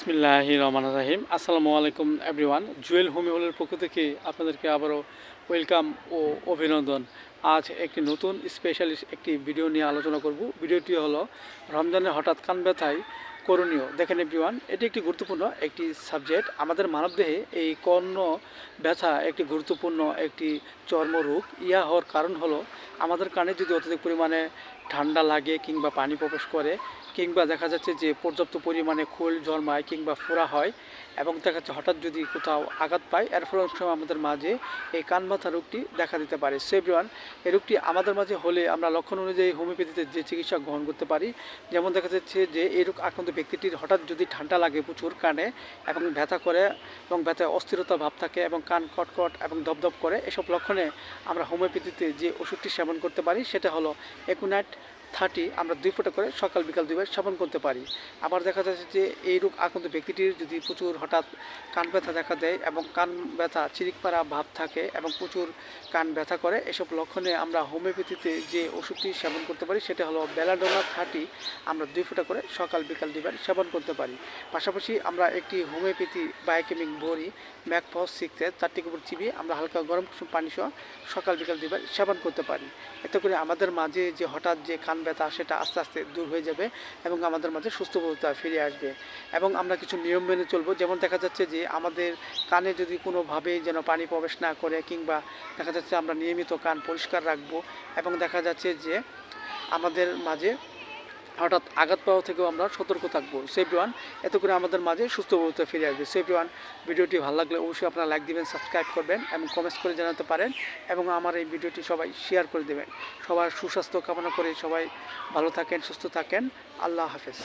বিসমিল্লাহ রহমান রাহিম। আসসালামু আলাইকুম এভরিওয়ান জুয়েল হোমি হলের পক্ষ থেকে আপনাদেরকে আবারও ওয়েলকাম ও অভিনন্দন। আজ একটি নতুন স্পেশালিস্ট একটি ভিডিও নিয়ে আলোচনা করব। ভিডিওটি হলো রমজানের হঠাৎ কান ব্যথায় করণীয়। দেখেন এভরিওয়ান এটি একটি গুরুত্বপূর্ণ একটি সাবজেক্ট আমাদের মানবদেহে এই কর্ণ ব্যথা একটি গুরুত্বপূর্ণ একটি চর্মরোগ। ইয়া হওয়ার কারণ হলো, আমাদের কানে যদি অত্যধিক পরিমাণে ঠান্ডা লাগে কিংবা পানি প্রবেশ করে, কিংবা দেখা যাচ্ছে যে পর্যাপ্ত পরিমাণে খোল জন্মায় কিংবা ফোড়া হয় এবং দেখা যাচ্ছে হঠাৎ যদি কোথাও আঘাত পায়, এর ফলে সময় আমাদের মাঝে এই কান রোগটি দেখা দিতে পারে। সেভরিওয়ান এই রোগটি আমাদের মাঝে হলে আমরা লক্ষণ অনুযায়ী হোমিওপ্যাথিতে যে চিকিৎসা গ্রহণ করতে পারি, যেমন দেখা যাচ্ছে যে এই রোগ আক্রান্ত ব্যক্তিটির হঠাৎ যদি ঠান্ডা লাগে প্রচুর কানে এবং ব্যথা করে এবং ব্যথায় অস্থিরতা ভাব থাকে এবং কান কটকট এবং দপদপ করে, এসব লক্ষণে আমরা হোমিওপ্যাথিতে যে ওষুধটি সেবন করতে পারি, সেটা হলো একুনাইট থার্টি আমরা দুই ফোঁটা করে সকাল, বিকাল দুইবার সেবন করতে পারি। আবার দেখা যাচ্ছে যে এই রোগ আক্রান্ত ব্যক্তিটির যদি প্রচুর হঠাৎ কান ব্যথা দেখা দেয় এবং কান ব্যথা, চিরিকপাড়া ভাব থাকে এবং প্রচুর কান ব্যথা করে, এসব লক্ষণে আমরা হোমিওপ্যাথিতে যে ওষুধটি সেবন করতে পারি সেটা হলো বেলাডোনা থার্টি আমরা দুই ফোঁটা করে সকাল, বিকাল দুইবার সেবন করতে পারি। পাশাপাশি আমরা একটি হোমিওপ্যাথি বায়োকেমিক বড়ি, ম্যাকফস সিক্সে চারটি কুপুর চিবিয়ে আমরা হালকা গরম কুসুম পানি সহ সকাল, বিকাল দুইবার সেবন করতে পারি। এতে করে আমাদের মাঝে যে হঠাৎ যে কান ব্যথা সেটা আস্তে আস্তে দূর হয়ে যাবে এবং আমাদের মাঝে সুস্থ বোধতা ফিরে আসবে। এবং আমরা কিছু নিয়ম মেনে চলবো। যেমন দেখা যাচ্ছে যে আমাদের কানে যদি কোনোভাবেই যেন পানি প্রবেশ না করে কিংবা দেখা যাচ্ছে আমরা নিয়মিত কান পরিষ্কার রাখব এবং দেখা যাচ্ছে যে আমাদের মাঝে হঠাৎ আঘাত পাওয়া থেকেও আমরা সতর্ক থাকব। সেভরিওয়ান এত করে আমাদের মাঝে সুস্থ অবস্থা ফিরে আসবে। সেভরিওয়ান ভিডিওটি ভালো লাগলে অবশ্যই আপনারা লাইক দিবেন সাবস্ক্রাইব করবেন এবং কমেন্টস করে জানাতে পারেন এবং আমার এই ভিডিওটি সবাই শেয়ার করে দেবেন। সবার সুস্বাস্থ্য কামনা করে সবাই ভালো থাকেন, সুস্থ থাকেন। আল্লাহ হাফেজ।